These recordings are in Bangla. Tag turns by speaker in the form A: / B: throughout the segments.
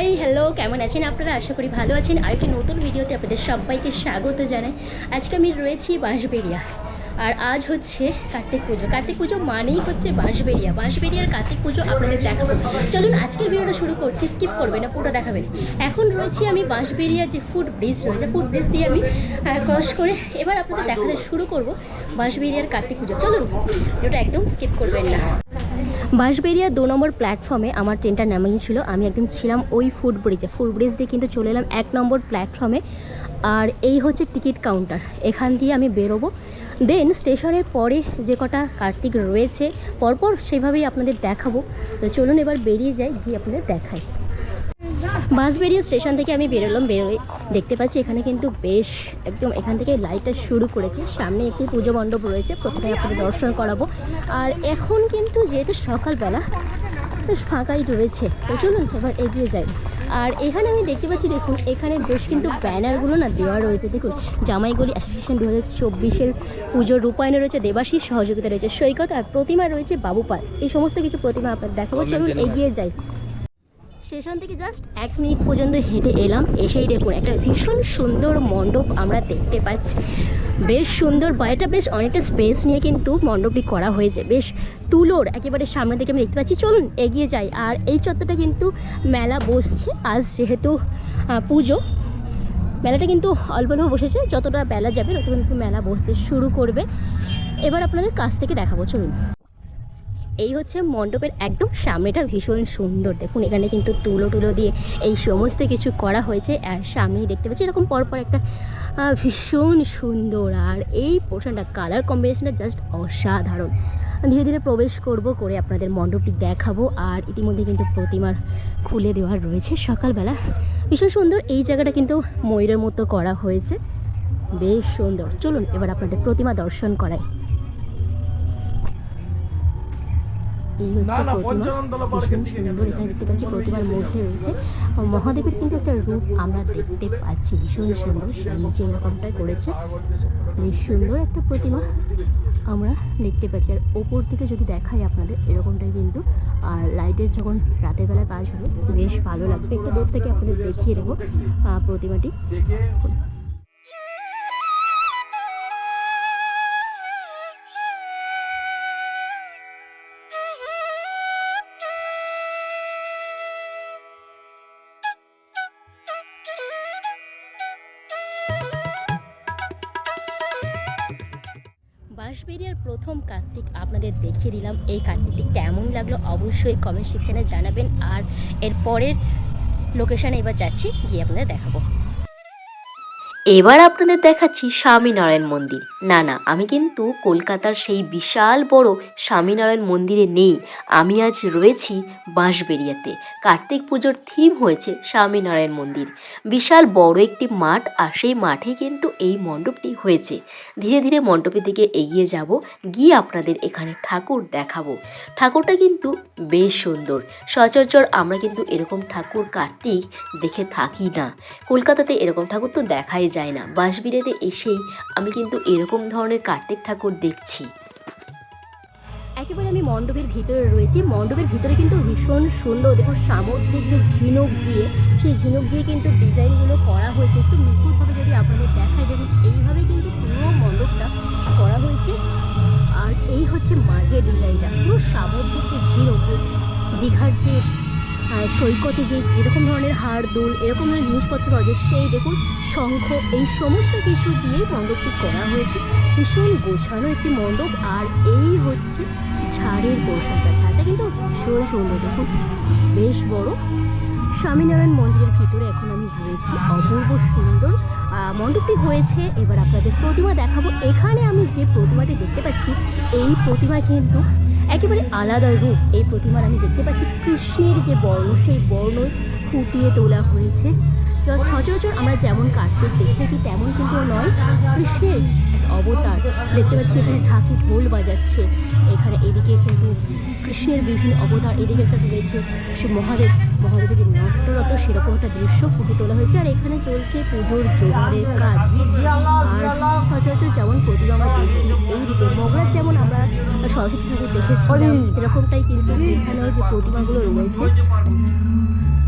A: হাই হ্যালো কেমন আছেন আপনারা? আশা করি ভালো আছেন। আরেকটি নতুন ভিডিওতে আপনাদের সবাইকে স্বাগত জানাই। আজকে আমি রয়েছি বাঁশবেরিয়া আর আজ হচ্ছে কার্তিক পুজো। কার্তিক পুজো মানেই হচ্ছে বাঁশবেরিয়া বাঁশবেরিয়ার কার্তিক পুজো আপনাদের দেখাবো। চলুন, আজকের ভিডিওটা শুরু করছি। স্কিপ করবেন না পুরো দেখাবেন। এখন রয়েছি আমি বাঁশবেরিয়ার যে ফুড ব্রিজ রয়েছে ফুড ব্রিজ দিয়ে আমি ক্রস করে এবার আপনাদের দেখাতে শুরু করব বাঁশবেরিয়ার কার্তিক পুজো। চলুন, ভিডিওটা একদম স্কিপ করবেন না। বাঁশবেরিয়া দু নম্বর প্ল্যাটফর্মে আমার ট্রেনটা নামিয়েছিল আমি একদিন ছিলাম ওই ফুটব্রিজে ফুটব্রিজ দিয়ে কিন্তু চলে এলাম এক নম্বর প্ল্যাটফর্মে আর এই হচ্ছে টিকিট কাউন্টার এখান দিয়ে আমি বেরোবো। দেন স্টেশনের পরে যে কটা কার্তিক রয়েছে, পরপর সেভাবেই আপনাদের দেখাবো। তো চলুন এবার বেরিয়ে যাই, গিয়ে আপনাদের দেখাই। বাঁশবেরিয়া স্টেশন থেকে আমি বেরোলাম বেরোয় দেখতে পাচ্ছি এখানে কিন্তু বেশ একদম এখান থেকে লাইটটা শুরু করেছে। সামনে একটি পুজো মণ্ডপ রয়েছে প্রথমে আপনাদের দর্শন করাবো। আর এখন কিন্তু যেহেতু সকালবেলা বেশ ফাঁকাই রয়েছে তো চলুন এবার এগিয়ে যাই। আর এখানে আমি দেখতে পাচ্ছি দেখুন এখানে বেশ কিন্তু ব্যানারগুলো না দেওয়া রয়েছে। দেখুন জামাইগুলি অ্যাসোসিয়েশন দু হাজার চব্বিশের পুজোর রূপায়ণে রয়েছে দেবাশিস সহযোগিতা রয়েছে সৈকত আর প্রতিমা রয়েছে বাবুপাল। এই সমস্ত কিছু প্রতিমা আপনার দেখাবো। চলুন এগিয়ে যাই। স্টেশন থেকে জাস্ট এক মিনিট পর্যন্ত হেঁটে এলাম। এসেই দেখুন, একটা ভীষণ সুন্দর মণ্ডপ আমরা দেখতে পাচ্ছি। বেশ সুন্দর বাইরেটা বেশ অনেকটা স্পেস নিয়ে কিন্তু মণ্ডপটি করা হয়েছে। বেশ তুলোর একেবারে সামনে থেকে আমি দেখতে পাচ্ছি। চলুন, এগিয়ে যাই। আর এই চত্বরটা কিন্তু মেলা বসছে। আজ যেহেতু পুজো, মেলাটা কিন্তু অল্প অল্প বসেছে। যতটা বেলা যাবে, তত কিন্তু মেলা বসতে শুরু করবে। এবার আপনাদের কাছ থেকে দেখাবো। চলুন। এই হচ্ছে মণ্ডপের একদম সামনেটা ভীষণ সুন্দর। দেখুন, এখানে কিন্তু তুলো টুলো দিয়ে এই সমস্ত কিছু করা হয়েছে আর সামনেই দেখতে পাচ্ছি এরকম পরপর একটা ভীষণ সুন্দর। আর এই পোর্শনটা, কালার কম্বিনেশনটা জাস্ট অসাধারণ। ধীরে ধীরে প্রবেশ করব করে আপনাদের মণ্ডপটি দেখাবো আর ইতিমধ্যে কিন্তু প্রতিমার খুলে দেওয়া রয়েছে সকালবেলা। ভীষণ সুন্দর, এই জায়গাটা কিন্তু ময়ূরের মতো করা হয়েছে। বেশ সুন্দর। চলুন, এবার আপনাদের প্রতিমা দর্শন করাই। এই হচ্ছে প্রতিমা। ভীষণ সুন্দর এখানে দেখতে পাচ্ছি প্রতিমার মধ্যে রয়েছে। মহাদেবের কিন্তু একটা রূপ আমরা দেখতে পাচ্ছি ভীষণ সুন্দর। সে নিচে এরকমটাই করেছে। বেশ সুন্দর একটা প্রতিমা আমরা দেখতে পাচ্ছি। আর ওপর থেকে যদি দেখাই আপনাদের এরকমটাই কিন্তু। আর লাইটের যখন রাতের বেলা কাজ হবে বেশ ভালো লাগবে। একটু দূর থেকে আপনাদের দেখিয়ে দেবো আহ, প্রতিমাটি। প্রথম কার্তিক আপনাদের দেখিয়ে দিলাম। এই কার্তিকটি কেমন লাগল অবশ্যই কমেন্ট সেকশানে জানাবেন। আর এর পরের লোকেশানে এবার যাচ্ছি, গিয়ে আপনাদের দেখাবো।
B: এবার আপনাদের দেখাচ্ছি স্বামীনারায়ণ মন্দির। না না, আমি কিন্তু কলকাতার সেই বিশাল বড় স্বামীনারায়ণ মন্দিরে নেই। আমি আজ রয়েছি বাঁশবেরিয়াতে কার্তিক পুজোর থিম হয়েছে স্বামীনারায়ণ মন্দির। বিশাল বড় একটি মাঠ, আর সেই মাঠে কিন্তু এই মণ্ডপটি হয়েছে। ধীরে ধীরে মণ্ডপের দিকে এগিয়ে যাব, গিয়ে আপনাদের এখানে ঠাকুর দেখাবো। ঠাকুরটা কিন্তু বেশ সুন্দর। সচরাচর আমরা কিন্তু এরকম ঠাকুর কার্তিক দেখে থাকি না। কলকাতাতে এরকম ঠাকুর তো দেখাই যায় না। বাঁশবিড়েতে এসেই আমি কিন্তু এরকম ধরনের কার্তিক ঠাকুর দেখছি।
A: একেবারে আমি মণ্ডপের ভিতরে রয়েছি। মণ্ডপের ভিতরে কিন্তু ভীষণ সুন্দর। দেখুন, সামুদ্রিক যে ঝিনুক দিয়ে, সেই ঝিনুক দিয়ে কিন্তু ডিজাইনগুলো করা হয়েছে। একটু নিখুঁতভাবে যদি আপনাদের দেখায় দেখুন, এইভাবে কিন্তু পুরো মণ্ডপটা করা হয়েছে। আর এই হচ্ছে মাঝের ডিজাইনটা। পুরো সামুদ্রিক যে ঝিনুক, যে দীঘার যে সৈকতে যে এরকম ধরনের হাড়, দোল, এরকম ধরনের জিনিসপত্র পাওয়া যায়, সেই দেখুন শঙ্খ, এই সমস্ত কিছু দিয়েই মণ্ডপটি করা হয়েছে। ভীষণ গোছানো একটি মণ্ডপ আর এই হচ্ছে ঝাড়ের পোর্শনটা ঝাড়টা কিন্তু ভীষণ সুন্দর, দেখুন বেশ বড়। স্বামীনারায়ণ মন্দিরের ভিতরে এখন আমি রয়েছি, অপূর্ব সুন্দর। মণ্ডপটি হয়েছে, এবার আপনাদের প্রতিমা দেখাবো। এখানে আমি যে প্রতিমাটি দেখতে পাচ্ছি, এই প্রতিমা কিন্তু একেবারে আলাদা রূপ। এই প্রতিমার আমি দেখতে পাচ্ছি কৃষ্ণের যে বর্ণ, সেই বর্ণ ফুটিয়ে তোলা হয়েছে। সচরাচর আমরা যেমন কাঠ দেখে থাকি তেমন কিন্তু নয়, কৃষ্ণের। অবতার। দেখতে পাচ্ছি এখানে ঢাকি ঢোল বাজাচ্ছে। এখানে এদিকে কিন্তু কৃষ্ণের বিভিন্ন অবতার, এদিকে একটা রয়েছে সে মহাদেব। মহাদেবের যে নাট্যরত সেরকম একটা দৃশ্য ফুটে তোলা হয়েছে। আর এখানে চলছে পুজোর জোগাড়ের কাজ। আর সচরাচর যেমন প্রতিমা আমরা দেখি এইদিকে মগরাজ যেমন আমরা সরস্বতী ঠাকুর দেখেছি সেরকমটাই কিন্তু এখানেও যে প্রতিমাগুলো রয়েছে।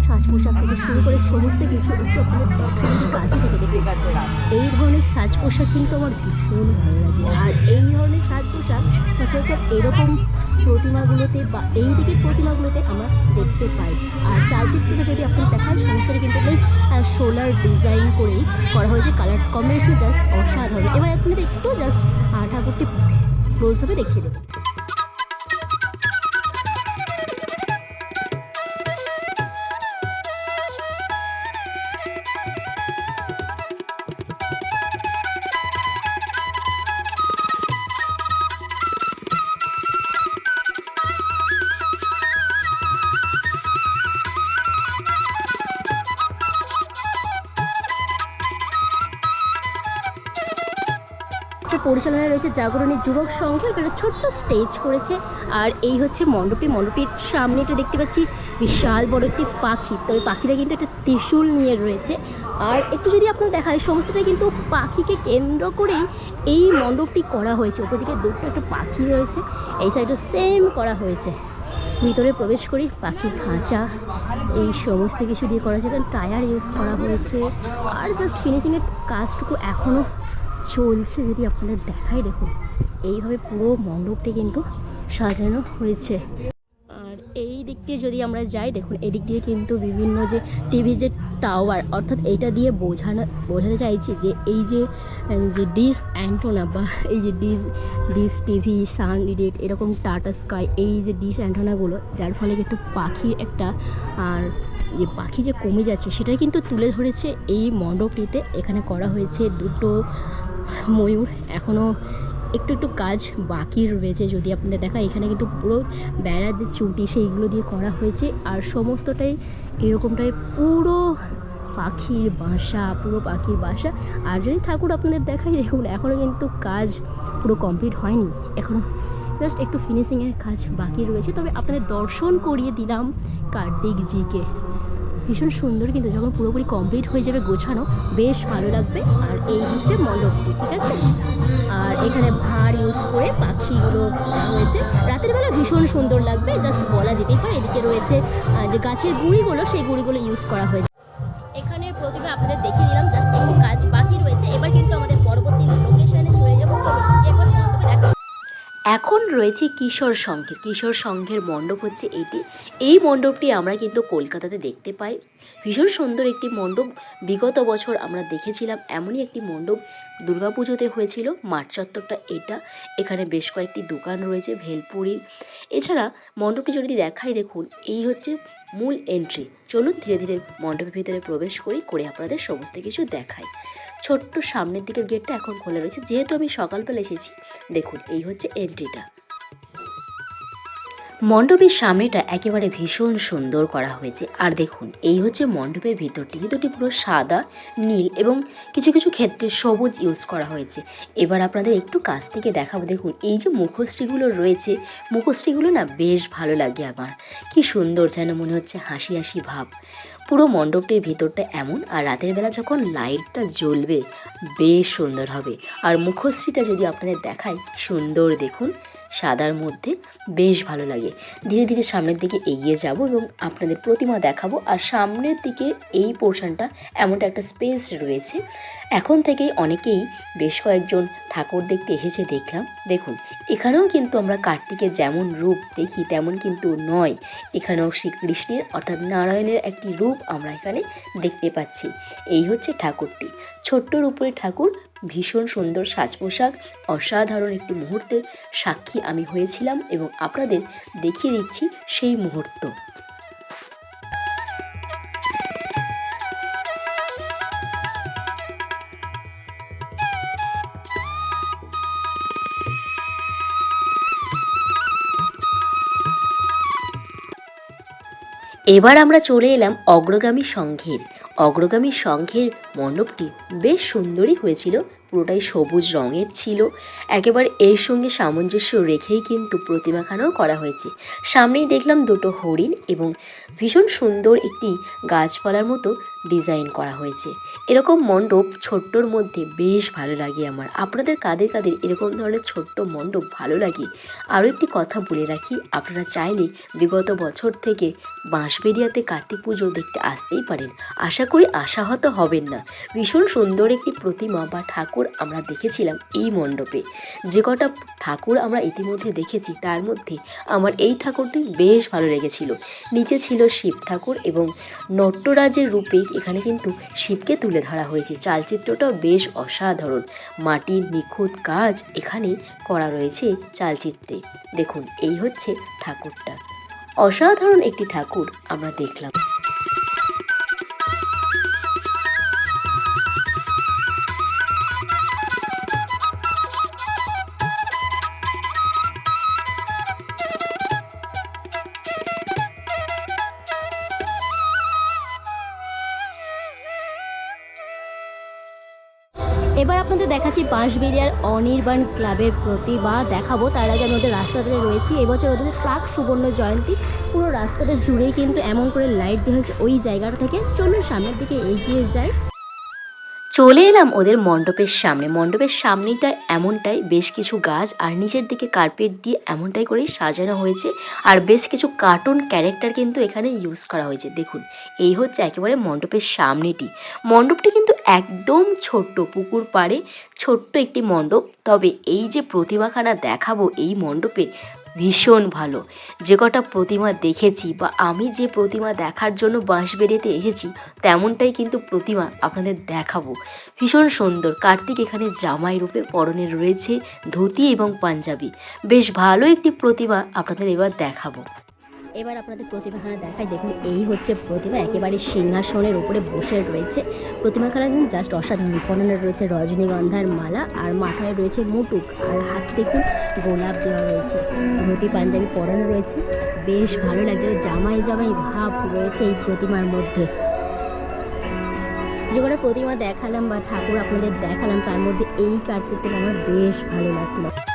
A: সাজ পোশাক থেকে শুরু করে সমস্ত কিছু একটু এই ধরনের সাজ পোশাক কিন্তু আমার ভীষণ ভালো লাগে। আর এই ধরনের সাজ পোশাক সচরাচর এরকম প্রতিমাগুলোতে বা এই দিকের প্রতিমাগুলোতে আমরা দেখতে পাই। আর চালচিত্রটা যদি আপনার দেখান, সমস্তটা কিন্তু সোলার ডিজাইন করেই করা হয়েছে। কালার কম্বিনেশন জাস্ট অসাধারণ। এবার আপনাদের একটু জাস্ট ঠাকুরটি ক্লোজভাবে দেখিয়ে দেবো। পরিচালনায় রয়েছে জাগরণী যুবক সংঘ, এখানে ছোট্ট স্টেজ করেছে। আর এই হচ্ছে মণ্ডপটি। মণ্ডপটির সামনে এটা দেখতে পাচ্ছি বিশাল বড় একটি পাখি। তবে পাখিটা কিন্তু একটা ত্রিশূল নিয়ে রয়েছে। আর একটু যদি আপনার দেখায়, সমস্তটা কিন্তু পাখিকে কেন্দ্র করেই এই মণ্ডপটি করা হয়েছে। ওপর দিকে দুটো একটা পাখি রয়েছে, এই সাইডে সেম করা হয়েছে। ভিতরে প্রবেশ করি পাখি খাঁচা, এই সমস্ত কিছু দিয়ে করা হয়েছে। টায়ার ইউজ করা হয়েছে। আর জাস্ট ফিনিশিংয়ের কাজটুকু এখনও চলছে যদি আপনাদের দেখাই দেখুন। এইভাবে পুরো মণ্ডপটি কিন্তু সাজানো হয়েছে। আর এই দিক দিয়ে যদি আমরা যাই, দেখুন, এদিক দিয়ে কিন্তু বিভিন্ন যে টিভি যে টাওয়ার অর্থাৎ এইটা দিয়ে বোঝানো বোঝাতে চাইছি যে এই যে যে ডিস অ্যান্টোনা বা এই যে ডিস ডিস টিভি সান এরকম টাটা স্কাই এই যে ডিস অ্যান্টোনাগুলো যার ফলে কিন্তু পাখির একটা আর যে পাখি যে কমে যাচ্ছে, সেটাই কিন্তু তুলে ধরেছে এই মণ্ডপটিতে। এখানে করা হয়েছে দুটো ময়ূর এখনও একটু একটু কাজ বাকি রয়েছে যদি আপনাদের দেখা এখানে কিন্তু পুরো বেড়ার যে চুটি সেইগুলো দিয়ে করা হয়েছে আর সমস্তটাই এরকমটাই পুরো পাখির বাসা, পুরো পাখির বাসা। আর যদি ঠাকুর আপনাদের দেখাই দেখুন এখনও কিন্তু কাজ পুরো কমপ্লিট হয়নি। এখনও জাস্ট একটু ফিনিশিংয়ের কাজ বাকি রয়েছে। তবে আপনাদের দর্শন করিয়ে দিলাম কার্তিকজিকে। ভীষণ সুন্দর কিন্তু যখন পুরোপুরি কমপ্লিট হয়ে যাবে গোছানো, বেশ ভালো লাগবে। আর এই হচ্ছে মণ্ডপটি, ঠিক আছে? আর এখানে ভার ইউজ করে পাখিগুলো হয়েছে। রাতের বেলা ভীষণ সুন্দর লাগবে জাস্ট বলা যেতেই পারে। এদিকে রয়েছে যে গাছের গুঁড়িগুলো, সেই গুঁড়িগুলো ইউজ করা হয়েছে। এখন রয়েছে
B: কিশোর সংঘের কিশোর সংঘের মণ্ডপ হচ্ছে এটি। এই মণ্ডপটি আমরা কিন্তু কলকাতাতে দেখতে পাই। ভীষণ সুন্দর একটি মণ্ডপ। বিগত বছর আমরা দেখেছিলাম এমনই একটি মণ্ডপ। দুর্গাপুজোতে হয়েছিল, মাঠ চত্বরটা এটা। এখানে বেশ কয়েকটি দোকান রয়েছে, ভেলপুরি। এছাড়া মণ্ডপটি যদি দেখাই, দেখুন, এই হচ্ছে মূল এন্ট্রি চলুন ধীরে ধীরে মণ্ডপের ভিতরে প্রবেশ করি, করে আপনাদের সমস্ত কিছু দেখাই। ছোট্ট সামনের দিকের গেটটা এখন খোলা রয়েছে, যেহেতু আমি সকালবেলা এসেছি। দেখুন, এই হচ্ছে এন্ট্রিটা মণ্ডপের সামনেটা একেবারে ভীষণ সুন্দর করা হয়েছে। আর দেখুন, এই হচ্ছে মণ্ডপের ভিতরটি। ভিতরটি পুরো সাদা, নীল এবং কিছু কিছু ক্ষেত্রে সবুজ ইউজ করা হয়েছে। এবার আপনাদের একটু কাছ থেকে দেখাবো। দেখুন, এই যে মুখশ্রীগুলো রয়েছে, মুখশ্রীগুলো না বেশ ভালো লাগে আমার। কি সুন্দর যেন মনে হচ্ছে হাসি হাসি ভাব। পুরো মণ্ডপটির ভিতরটা এমন, আর রাতের বেলা যখন লাইটটা জ্বলবে, বেশ সুন্দর হবে। আর মুখশ্রীটা যদি আপনাদের দেখায় সুন্দর দেখুন। সাদার মধ্যে বেশ ভালো লাগে। ধীরে ধীরে সামনের দিকে এগিয়ে যাব এবং আপনাদের প্রতিমা দেখাবো। আর সামনের দিকে এই পোর্শনটা এমনটা একটা স্পেস রয়েছে। এখন থেকেই অনেকেই বেশ কয়েকজন ঠাকুর দেখতে এসেছে দেখলাম। দেখুন, এখানেও কিন্তু আমরা কার্তিকের যেমন রূপ দেখি, তেমন কিন্তু নয়। এখানেও শ্রীকৃষ্ণের অর্থাৎ নারায়ণের একটি রূপ আমরা এখানে দেখতে পাচ্ছি। এই হচ্ছে ঠাকুরটি। ছোট্টর উপরে ঠাকুর ভীষণ সুন্দর সাজ পোশাক অসাধারণ একটি মুহূর্তের সাক্ষী আমি হয়েছিলাম এবং আপনাদের দেখিয়ে দিচ্ছি সেই মুহূর্ত। এবার আমরা চলে এলাম অগ্রগামী সংঘের। অগ্রগামী সংঘের মণ্ডপটি বেশ সুন্দরই হয়েছিল, পুরোটাই সবুজ রঙের ছিল। একেবারে এর সঙ্গে সামঞ্জস্য রেখেই কিন্তু প্রতিমাখানাও করা হয়েছে। সামনেই দেখলাম দুটো হরিণ এবং ভীষণ সুন্দর একটি গাছপালার মতো ডিজাইন করা হয়েছে। এরকম মণ্ডপ ছোট্টর মধ্যে বেশ ভালো লাগে আমার। আপনাদের কাদের কাদের এরকম ধরনের ছোট্ট মণ্ডপ ভালো লাগে? আরও একটি কথা বলে রাখি, আপনারা চাইলে বিগত বছর থেকে বাঁশবেরিয়াতে কার্তিক পুজো দেখতে আসতেই পারেন। আশা করি আশাহত হবেন না। ভীষণ সুন্দর একটি প্রতিমা বা ঠাকুর আমরা দেখেছিলাম এই মণ্ডপে। যে কটা ঠাকুর আমরা ইতিমধ্যে দেখেছি, তার মধ্যে আমার এই ঠাকুরটি বেশ ভালো লেগেছিল। নিচে ছিল শিব ঠাকুর এবং নট্যরাজের রূপে এখানে কিন্তু শিবকে তুলে ধরা হয়েছে। চালচিত্রটাও বেশ অসাধারণ। মাটির নিখুঁত কাজ এখানে করা রয়েছে চালচিত্রে। দেখুন, এই হচ্ছে ঠাকুরটা। অসাধারণ একটি ঠাকুর আমরা দেখলাম।
A: এবার আপনাদের দেখাচ্ছি বাঁশবেরিয়ার অনির্বাণ ক্লাবের প্রতিভা দেখাবো, তার আগে আমি ওদের রাস্তাতে রয়েছি। এবছর ওদের প্রাক সুবর্ণ জয়ন্তী। পুরো রাস্তাটা জুড়েই কিন্তু এমন করে লাইট দেওয়া হয়েছে। ওই জায়গাটা থেকে চলুন সামনের দিকে এগিয়ে যাই।
B: চলে এলাম ওদের মণ্ডপের সামনে। মণ্ডপের সামনেটা এমনটাই, বেশ কিছু গাছ আর নিচের দিকে কার্পেট দিয়ে এমনটাই করেই সাজানো হয়েছে। আর বেশ কিছু কার্টুন ক্যারেক্টার কিন্তু এখানে ইউজ করা হয়েছে। দেখুন, এই হচ্ছে একেবারে মণ্ডপের সামনেটি। মণ্ডপটি কিন্তু একদম ছোট্ট, পুকুর পাড়ে ছোট্ট একটি মণ্ডপ। তবে এই যে প্রতিমাখানা দেখাবো এই মণ্ডপে ভীষণ ভালো। যে কটা প্রতিমা দেখেছি বা আমি যে প্রতিমা দেখার জন্য বাঁশবেড়িতে এসেছি, তেমনটাই কিন্তু প্রতিমা আপনাদের দেখাবো। ভীষণ সুন্দর। কার্তিক এখানে জামাই রূপে পরনে রয়েছে ধুতি এবং পাঞ্জাবি। বেশ ভালো একটি প্রতিমা আপনাদের এবার দেখাবো।
A: এবার আপনাদের প্রতিমাখানা দেখাই। দেখুন, এই হচ্ছে প্রতিমা। একেবারে সিংহাসনের উপরে বসে রয়েছে। প্রতিমাখানা কিন্তু জাস্ট অসাধারণ পরনে রয়েছে রজনীগন্ধার মালা আর মাথায় রয়েছে মুটুক। আর হাত দেখুন, গোলাপ দেওয়া রয়েছে। ধুতি, পাঞ্জাবি পরনে রয়েছে। বেশ ভালো লাগছে। জামাই জামাই ভাব রয়েছে এই প্রতিমার মধ্যে। যে প্রতিমা দেখালাম বা ঠাকুর আপনাদের দেখালাম, তার মধ্যে এই কার্তিকটা আমার বেশ ভালো লাগল।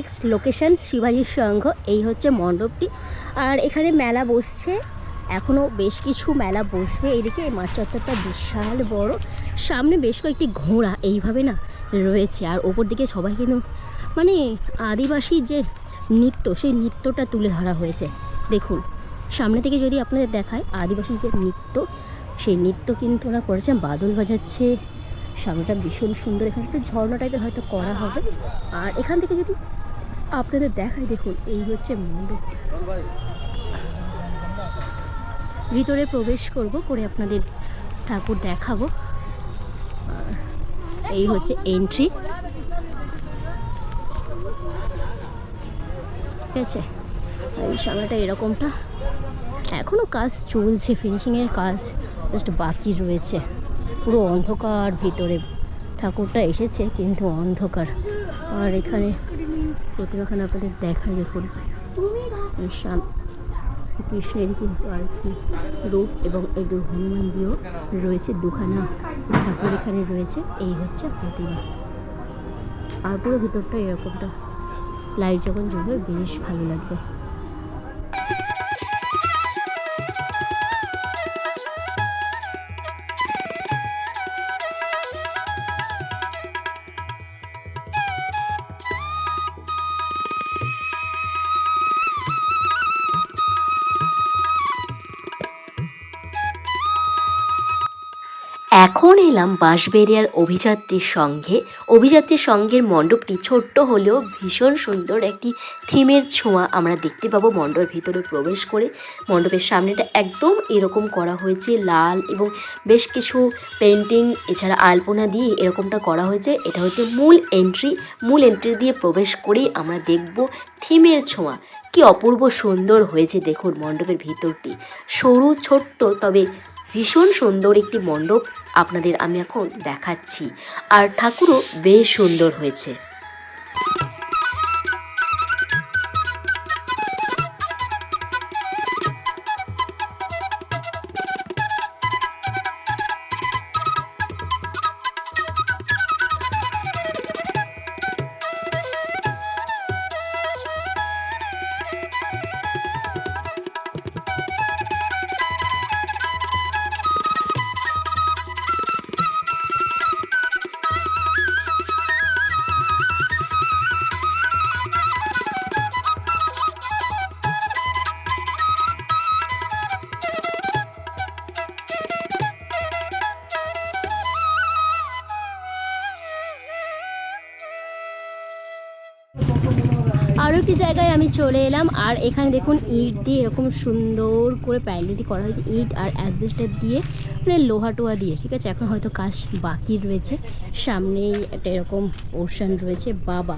A: নেক্সট লোকেশন শিবাজির সংঘ এই হচ্ছে মণ্ডপটি। আর এখানে মেলা বসছে। এখনও বেশ কিছু মেলা বসবে। এইদিকে এই মাঠ চত্বরটা বিশাল বড়। সামনে বেশ কয়েকটি ঘোড়া এইভাবে না রয়েছে। আর ওপর দিকে সবাই কিন্তু মানে আদিবাসী যে নৃত্য, সেই নৃত্যটা তুলে ধরা হয়েছে। দেখুন, সামনে থেকে যদি আপনাদের দেখায় আদিবাসী যে নৃত্য, সেই নৃত্য কিন্তু ওরা করেছে। বাদল বাজাচ্ছে। সামনেটা ভীষণ সুন্দর। এখানে একটু ঝর্ণা টাইপের হয়তো করা হবে। আর এখান থেকে যদি আপনাদের দেখাই দেখুন, এই হচ্ছে মণ্ডপ ভিতরে প্রবেশ করব, করে আপনাদের ঠাকুর দেখাবো। এই হচ্ছে এন্ট্রি ঠিক আছে? এই সামনেটা এরকমটা। এখনও কাজ চলছে ফিনিশিংয়ের কাজ জাস্ট বাকি রয়েছে। পুরো অন্ধকার, ভিতরে ঠাকুরটা এসেছে, কিন্তু অন্ধকার। আর এখানে প্রতিমাখানে আপনাদের দেখায় দেখুন। কৃষ্ণের কিন্তু আর কি রূপ এবং এই হনুমানজিও রয়েছে দুখানা ঠাকুর এখানে রয়েছে এই হচ্ছে প্রতিমা। আর পুরো ভিতরটা এরকমটা। লাইট যখন জ্বলবে বেশ ভালো লাগবে।
B: এখন এলাম বাঁশবেরিয়ার অভিযাত্রীর সঙ্গে। অভিযাত্রীর সঙ্গের মণ্ডপটি ছোট্ট হলেও ভীষণ সুন্দর। একটি থিমের ছোঁয়া আমরা দেখতে পাবো মণ্ডপের ভিতরে প্রবেশ করে। মণ্ডপের সামনেটা একদম এরকম করা হয়েছে, লাল এবং বেশ কিছু পেন্টিং এছাড়া আলপনা দিয়ে এরকমটা করা হয়েছে। এটা হচ্ছে মূল এন্ট্রি। মূল এন্ট্রি দিয়ে প্রবেশ করেই আমরা দেখব থিমের ছোঁয়া। কি অপূর্ব সুন্দর হয়েছে দেখুন মণ্ডপের ভিতরটি। সরু, ছোট্ট, তবে ভীষণ সুন্দর একটি মণ্ডপ আপনাদের আমি এখন দেখাচ্ছি। আর ঠাকুরও বেশ সুন্দর হয়েছে।
A: আরও একটি জায়গায় আমি চলে এলাম, আর এখানে দেখুন ইট দিয়ে এরকম সুন্দর করে প্যান্ডেলটি করা হয়েছে, ইট আর অ্যাসবেস্টার দিয়ে মানে লোহা টোয়া দিয়ে, ঠিক আছে? এখন হয়তো কাজ বাকি রয়েছে, সামনেই একটা এরকম পোর্শন রয়েছে, বাবা।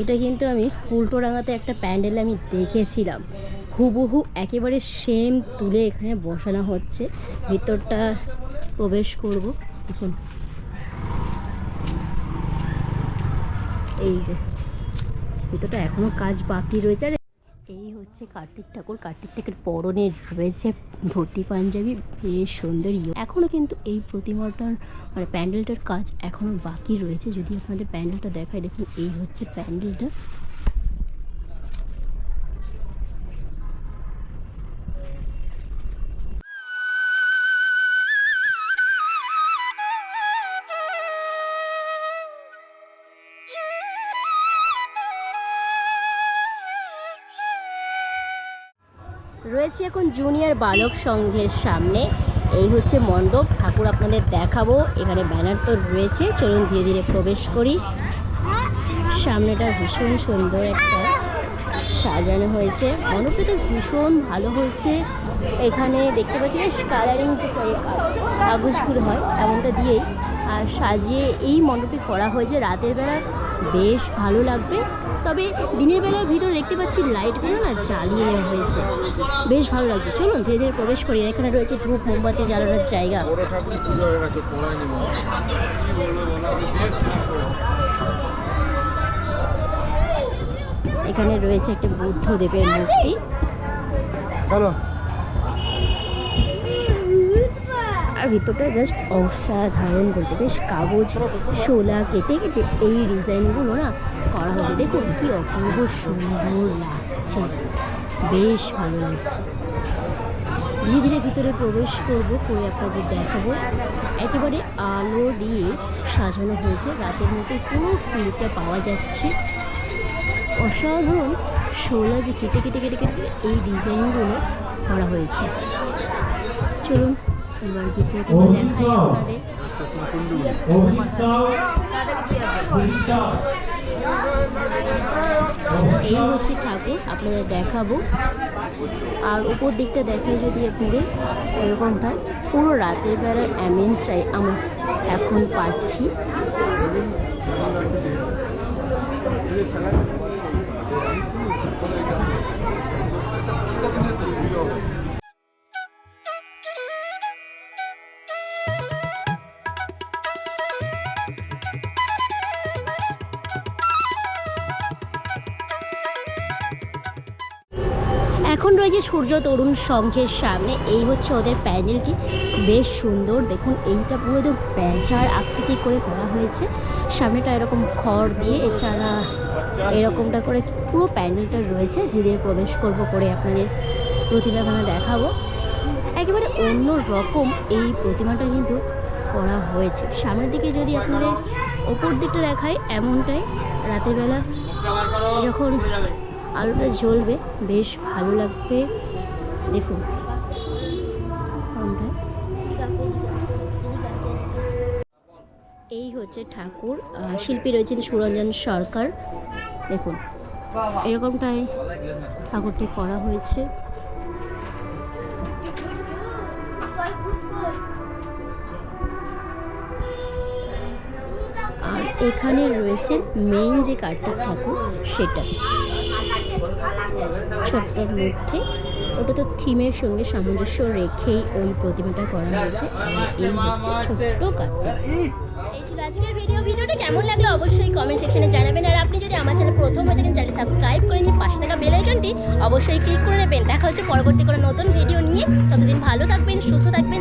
A: এটা কিন্তু আমি উল্টোডাঙাতে একটা প্যান্ডেল আমি দেখেছিলাম। হুবহু একেবারে সেম তুলে এখানে বসানো হচ্ছে, ভিতরটা প্রবেশ করব, দেখুন। এই যে। ভিতরটা এখনও কাজ বাকি রয়েছে। আর এই হচ্ছে কার্তিক ঠাকুর। কার্তিক ঠাকুর পরনে রয়েছে ধুতি, পাঞ্জাবি, বেশ সুন্দর এখনও এখনও কিন্তু এই প্রতিমাটার মানে প্যান্ডেলটার কাজ এখনও বাকি রয়েছে। যদি আপনাদের প্যান্ডেলটা দেখায় দেখুন, এই হচ্ছে প্যান্ডেলটা। রয়েছে এখন জুনিয়র বালক সংঘের সামনে। এই হচ্ছে মণ্ডপ। ঠাকুর আপনাদের দেখাবো। এখানে ব্যানার তো রয়েছে। চলুন ধীরে ধীরে প্রবেশ করি। সামনেটা ভীষণ সুন্দর একটা সাজানো হয়েছে। মণ্ডপটা তো ভীষণ ভালো হয়েছে। এখানে দেখতে পাচ্ছি বেশ কালারিং যে কাগজগুলো হয়, এমনটা দিয়েই। আর সাজিয়ে এই মণ্ডপটি করা হয়েছে। রাতের বেলা বেশ ভালো লাগবে। তবে দিনের বেলার ভিতরে দেখতে পাচ্ছি লাইটগুলো না জ্বালিয়ে নেওয়া হয়েছে। বেশ ভালো লাগছে। চলুন ধীরে ধীরে প্রবেশ করি। এখানে রয়েছে ধূপ মোমবাতি জ্বালানোর জায়গা। এখানে রয়েছে একটা বুদ্ধদেবের মূর্তি।
C: চলো।
A: ভিতরটা জাস্ট অসাধারণ করছে। বেশ কাগজ, শোলা, কেটে কেটে এই ডিজাইনগুলো না করা হয়েছে। দেখুন, কি অপূর্ব সুন্দর লাগছে। বেশ ভালো লাগছে। ধীরে ধীরে ভিতরে প্রবেশ করব, করে আপনাদের দেখাবো। একেবারে আলো দিয়ে সাজানো হয়েছে। রাতের মধ্যে পুরো ফিলটা পাওয়া যাচ্ছে। অসাধারণ শোলা যে কেটে কেটে কেটে কেটে এই ডিজাইনগুলো করা হয়েছে। চলুন এবার গিয়ে প্রতিমা দেখাই আপনাদের এই হচ্ছে ঠাকুর আপনাদের দেখাবো। আর উপর দিকটা দেখাই যদি আপনাদের এরকমটা পুরো রাতের বেলার অ্যামেন্সটাই আমরা এখন পাচ্ছি। সূর্য তরুণ সংঘের সামনে। এই হচ্ছে ওদের প্যান্ডেলটি বেশ সুন্দর। দেখুন, এইটা পুরো একদম প্যাঁচার আকৃতি করে করা হয়েছে। সামনেটা এরকম খড় দিয়ে, এছাড়া এরকমটা করে পুরো প্যান্ডেলটা রয়েছে। ধীরে প্রবেশ করব করে আপনাদের প্রতিমাখানা দেখাবো। একেবারে অন্য রকম এই প্রতিমাটা কিন্তু করা হয়েছে। সামনের দিকে যদি আপনাদের ওপর দিকটা দেখায় এমনটাই রাতের বেলা যখন আলোটা জ্বলবে, বেশ ভালো লাগবে। দেখুন। এই হচ্ছে ঠাকুর শিল্পী রয়েছেন সুরঞ্জন সরকার। দেখুন, এরকমটাই ঠাকুরটি করা হয়েছে। আর এখানে রয়েছে মেইন যে কার্তিক ঠাকুর, সেটা। ছোট্টর মধ্যে ওটা তো থিমের সঙ্গে সামঞ্জস্য রেখেই ওই প্রতিমাটা করা হয়েছে। এই হচ্ছে ছোট্ট কার্তিক। এই ছিল আজকের ভিডিও ভিডিওটা কেমন লাগল অবশ্যই কমেন্ট সেকশনে জানাবেন। আর আপনি যদি আমার চ্যানেল প্রথম হয়ে থাকেন চ্যানেল সাবস্ক্রাইব করে নিয়ে পাশে থাকা বেল আইকনটি অবশ্যই ক্লিক করে নেবেন। দেখা হচ্ছে পরবর্তী কোনো নতুন ভিডিও নিয়ে। ততদিন ভালো থাকবেন, সুস্থ থাকবেন।